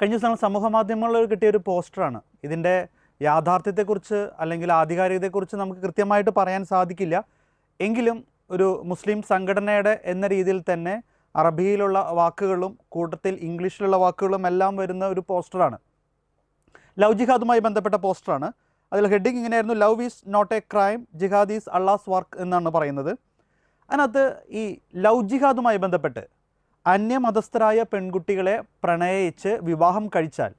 കഴിഞ്ഞ ദിവസം സമൂഹ മാധ്യമങ്ങളിൽ കിട്ടിയ ഒരു പോസ്റ്ററാണ്. ഇതിന്റെ യാഥാർത്ഥ്യത്തെക്കുറിച്ച് അല്ലെങ്കിൽ ആധികാരികതയെക്കുറിച്ച് നമുക്ക് കൃത്യമായിട്ട് പറയാൻ സാധിക്കില്ല. എങ്കിലും ഒരു മുസ്ലിം സംഘടനയുടെ എന്ന രീതിയിൽ തന്നെ അറബിയിലുള്ള വാക്കുകളും കൂട്ടത്തിൽ ഇംഗ്ലീഷിലുള്ള വാക്കുകളും എല്ലാം വരുന്ന ഒരു പോസ്റ്ററാണ്. ലവ് ജിഹാദുമായി ബന്ധപ്പെട്ട പോസ്റ്ററാണ്. അതിൽ ഹെഡിങ് ഇങ്ങനെയായിരുന്നു love is not a crime jihad is Allah's work എന്നാണ് പറയുന്നത്. അതിനകത്ത് ഈ ലവ് ജിഹാദുമായി ബന്ധപ്പെട്ട് അന്യമതസ്ഥരായ പെൺകുട്ടികളെ പ്രണയിച്ച് വിവാഹം കഴിച്ചാൽ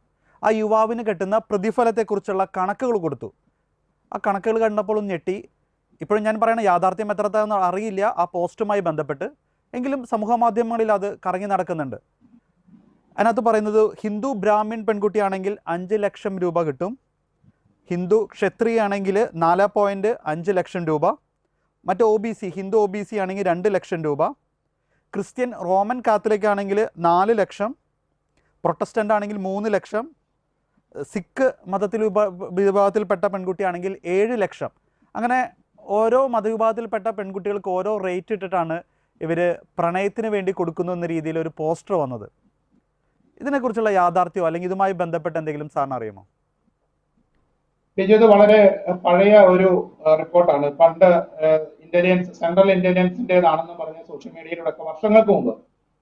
ആ യുവാവിന് കിട്ടുന്ന പ്രതിഫലത്തെക്കുറിച്ചുള്ള കണക്കുകൾ കൊടുത്തു. ആ കണക്കുകൾ കണ്ടപ്പോൾ ഞെട്ടി. ഇപ്പോഴും ഞാൻ പറയുന്ന യാഥാർത്ഥ്യം എത്രത്താന്ന് അറിയില്ല. ആ പോസ്റ്റുമായി ബന്ധപ്പെട്ട് എങ്കിലും സമൂഹ മാധ്യമങ്ങളിൽ അത് കറങ്ങി നടക്കുന്നുണ്ട്. അതിനകത്ത് പറയുന്നത് ഹിന്ദു ബ്രാഹ്മിൺ പെൺകുട്ടിയാണെങ്കിൽ അഞ്ച് ലക്ഷം രൂപ കിട്ടും. ഹിന്ദു ക്ഷത്രിയ ആണെങ്കിൽ നാല് പോയിന്റ് അഞ്ച് ലക്ഷം രൂപ. മറ്റ് O B C Hindu O B C ആണെങ്കിൽ രണ്ട് ലക്ഷം രൂപ. ക്രിസ്ത്യൻ റോമൻ കാത്തലിക് ആണെങ്കിൽ നാല് ലക്ഷം പ്രൊട്ടസ്റ്റന്റ് ആണെങ്കിൽ മൂന്ന് ലക്ഷം സിഖ് മതത്തിൽ വിഭാ- വിഭാഗത്തിൽപ്പെട്ട പെൺകുട്ടിയാണെങ്കിൽ ഏഴ് ലക്ഷം. അങ്ങനെ ഓരോ മതവിഭാഗത്തിൽപ്പെട്ട പെൺകുട്ടികൾക്ക് ഓരോ റേറ്റ് ഇട്ടിട്ടാണ് ഇവർ പ്രണയത്തിന് വേണ്ടി കൊടുക്കുന്നു എന്ന രീതിയിൽ ഒരു പോസ്റ്റർ വന്നത്. ഇതിനെക്കുറിച്ചുള്ള യാഥാർത്ഥ്യമോ അല്ലെങ്കിൽ ഇതുമായി ബന്ധപ്പെട്ട് എന്തെങ്കിലും സാറിന് അറിയുമോ? ഇത് വളരെ പഴയ ഒരു റിപ്പോർട്ടാണ്. പണ്ട് ഇന്റലിജൻസ് സെൻട്രൽ ഇന്റലിജൻസിന്റേതാണെന്ന് പറഞ്ഞ സോഷ്യൽ മീഡിയയിലൂടെ ഒക്കെ വർഷങ്ങൾക്ക് മുമ്പ്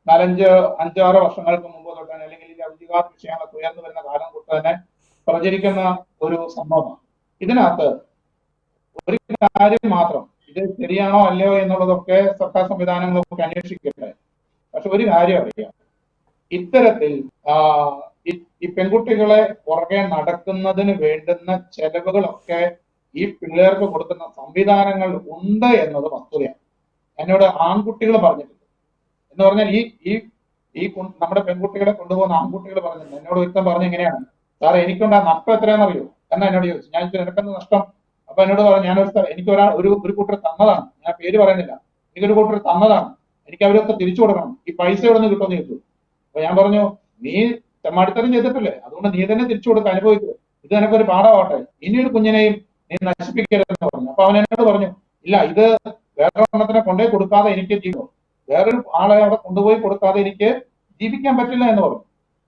നാലഞ്ച് അഞ്ചാറ് വർഷങ്ങൾക്ക് മുമ്പ് തൊട്ട് അല്ലെങ്കിൽ ഈ ഔദ്യോഗിക വിഷയങ്ങളൊക്കെ ഉയർന്നു വരുന്ന കാലം തൊട്ട് തന്നെ പ്രചരിക്കുന്ന ഒരു സംഭവമാണ്. ഇതിനകത്ത് ഒരു കാര്യം മാത്രം ഇത് ശരിയാണോ അല്ലയോ എന്നുള്ളതൊക്കെ സർക്കാർ സംവിധാനങ്ങളൊക്കെ അന്വേഷിക്കട്ടെ. പക്ഷെ ഒരു കാര്യം അറിയാം. ഇത്തരത്തിൽ ഈ പെൺകുട്ടികളെ പുറകെ നടക്കുന്നതിന് വേണ്ടുന്ന ചെലവുകളൊക്കെ ഈ പിള്ളേർക്ക് കൊടുക്കുന്ന സംവിധാനങ്ങൾ ഉണ്ട് എന്നത് വസ്തുതയാണ്. എന്നോട് ആൺകുട്ടികൾ പറഞ്ഞിട്ടുണ്ട്. എന്ന് പറഞ്ഞാൽ ഈ ഈ ഈ നമ്മുടെ പെൺകുട്ടികളെ കൊണ്ടുപോകുന്ന ആൺകുട്ടികൾ പറഞ്ഞിട്ടുണ്ട്. എന്നോട് ഒരുത്തം പറഞ്ഞ എങ്ങനെയാണ് സാറേ എനിക്കുണ്ടാ നഷ്ടം എത്രയാണെന്നറിയോ? എന്നാ എന്നോട് ചോദിച്ചു. ഞാൻ ചോദിച്ചു നിനക്കെന്ത് നഷ്ടം? അപ്പൊ എന്നോട് പറഞ്ഞു ഞാനൊരു സ്ഥലം എനിക്ക് ഒരാൾ ഒരു ഒരു കൂട്ടർ തന്നതാണ്. ഞാൻ പേര് പറയുന്നില്ല. എനിക്കൊരു കൂട്ടർ തന്നതാണ്. എനിക്ക് അവരൊക്കെ തിരിച്ചു കൊടുക്കണം. ഈ പൈസ ഇവിടെ നിന്ന് കിട്ടുമെന്ന് ചോദിച്ചു. അപ്പൊ ഞാൻ പറഞ്ഞു നീ തെമ്മാടിത്തരം ചെയ്തിട്ടില്ലേ? അതുകൊണ്ട് നീ തന്നെ തിരിച്ചു കൊടുക്കുക അനുഭവിക്കുക ഇത് നിനക്കൊരു പാഠമാവട്ടെ. ഇനിയൊരു ഒരു കുഞ്ഞിനെയും നീ നശിപ്പിക്കരുതെന്ന് പറഞ്ഞു. അപ്പൊ അവൻ എന്നോട് പറഞ്ഞു ഇല്ല ഇത് വേറെ ഒരെണ്ണത്തിനെ കൊണ്ടുപോയി കൊടുക്കാതെ എനിക്ക് ജീവിക്കും വേറൊരു ആളെ അവിടെ കൊണ്ടുപോയി കൊടുക്കാതെ എനിക്ക് ജീവിക്കാൻ പറ്റില്ല എന്ന് പറഞ്ഞു.